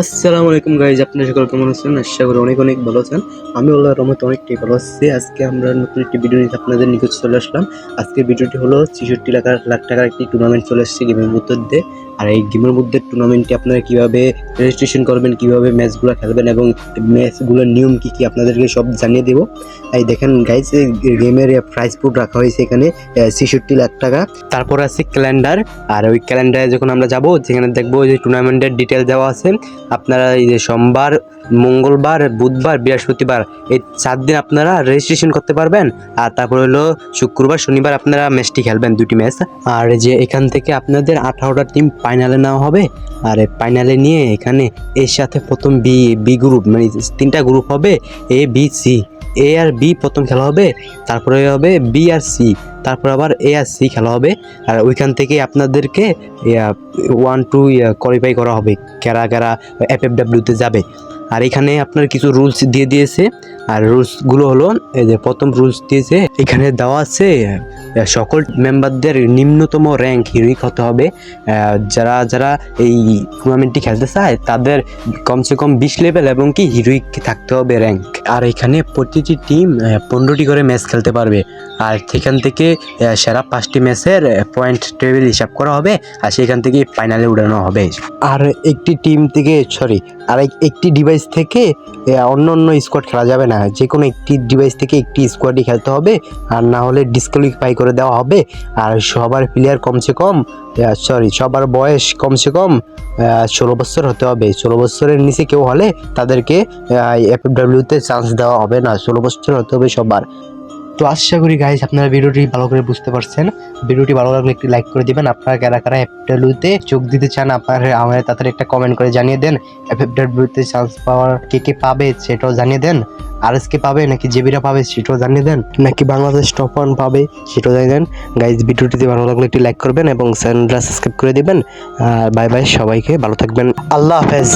আসসালামু আলাইকুম গাইজ, আপনারা সকল কেমন আছেন? আশা করি অনেক অনেক ভালো আছেন। আমি আল্লাহ রহমত অনেকটাই ভালো আছি। আজকে আমরা নতুন একটি ভিডিও নিয়ে আপনাদের নিকট চলে আসলাম। আজকের ভিডিওটি হলো ছেষট্টি লাখ লাখ টাকার একটি টুর্নামেন্ট চলে এসেছে গেমের মধ্যে আর এই গেমের মধ্যে টুর্নামেন্টে আপনারা কীভাবে রেজিস্ট্রেশন করবেন, কীভাবে ম্যাচগুলো খেলবেন এবং ম্যাচগুলোর নিয়ম কি কি আপনাদেরকে সব জানিয়ে দেবো। এই দেখেন গাইজ গেমের প্রাইস পুট রাখা হয়েছে এখানে ছেষট্টি লাখ টাকা। তারপর আছে ক্যালেন্ডার আর ওই ক্যালেন্ডারে যখন আমরা যাব সেখানে দেখব যে টুর্নামেন্টের ডিটেল দেওয়া আছে। আপনারা এই যে সোমবার মঙ্গলবার, বুধবার, বৃহস্পতিবার এই চার দিন আপনারা রেজিস্ট্রেশন করতে পারবেন। আর তারপর হলো শুক্রবার, শনিবার আপনারা ম্যাচটি খেলবেন দুটি ম্যাচ আর যে এখান থেকে আপনাদের আঠারোটা টিম ফাইনালে নেওয়া হবে। আর ফাইনালে নিয়ে এখানে এর সাথে প্রথম বি বি গ্রুপ মানে তিনটা group A B C A এ আর বি প্রথম খেলা হবে, তারপরে হবে বি আর সি তারপর আবার এ আর সি খেলা হবে। আর ওইখান থেকে আপনাদেরকে ওয়ান টু কোয়ালিফাই করা হবে। কারা কারা এফ এফ ডাব্লিউতে যাবে। আর এখানে আপনার কিছু রুলস দিয়ে দিয়েছে। আর রুলসগুলো হলো, এই যে প্রথম রুলস দিয়েছে, এখানে দেওয়া আছে সকল মেম্বারদের নিম্নতম র্যাঙ্ক হিরোইক হতে হবে। যারা যারা এই টুর্নামেন্টটি খেলতে চায়, তাদের কমসে কম বিশ লেভেল এবং কি হিরোইক থাকতে হবে র্যাঙ্ক আর এখানে প্রতিটি টিম পনেরোটি করে ম্যাচ খেলতে পারবে। আর সেখান থেকে সেরা পাঁচটি ম্যাচের পয়েন্ট টেবিল হিসাব করা হবে। আর সেখান থেকে ফাইনালে উঠানো হবে। আর একটি টিম থেকে সরি আর এক- একটি ডিভাইস থেকে অন্য অন্য স্কোয়াড খেলা যাবে না। যে কোনো একটি ডিভাইস থেকে একটি স্কোয়াডই খেলতে হবে, আর না হলে ডিসকোয়ালিফাই করে দেওয়া হবে। আর সবার প্লেয়ার কমসে কম সরি সবার বয়স কমসে কম ষোলো বছর হতে হবে। ষোলো বছরের নিচে কেউ হলে তাদেরকে এফ ডাব্লিউতে চান্স দেওয়া হবে না। ষোলো বছর হতে হবে সবার। তো আশা করি গাইজ আপনারা ভিডিওটি ভালো করে বুঝতে পারছেন। ভিডিওটি ভালো লাগলে একটি লাইক করে দিবেন। আপনারা কারা কারা এফডাব্লিউতে চোখ দিতে চান, আপনারা আমাদের তাড়াতাড়ি একটা কমেন্ট করে জানিয়ে দেন। এফডাব্লিউতে চান্স পাওয়ার কে কে পাবে সেটাও জানিয়ে দেন। আর এস কে পাবে নাকি জেবিরা পাবে সেটাও জানিয়ে দেন। নাকি বাংলাদেশ টপ ওয়ান পাবে সেটাও জানিয়ে দেন। গাইজ ভিডিওটিতে ভালো লাগলে একটি লাইক করবেন এবং চ্যানেলটা সাবস্ক্রাইব করে দিবেন। আর বাই বাই সবাইকে, ভালো থাকবেন। আল্লাহ হাফেজ।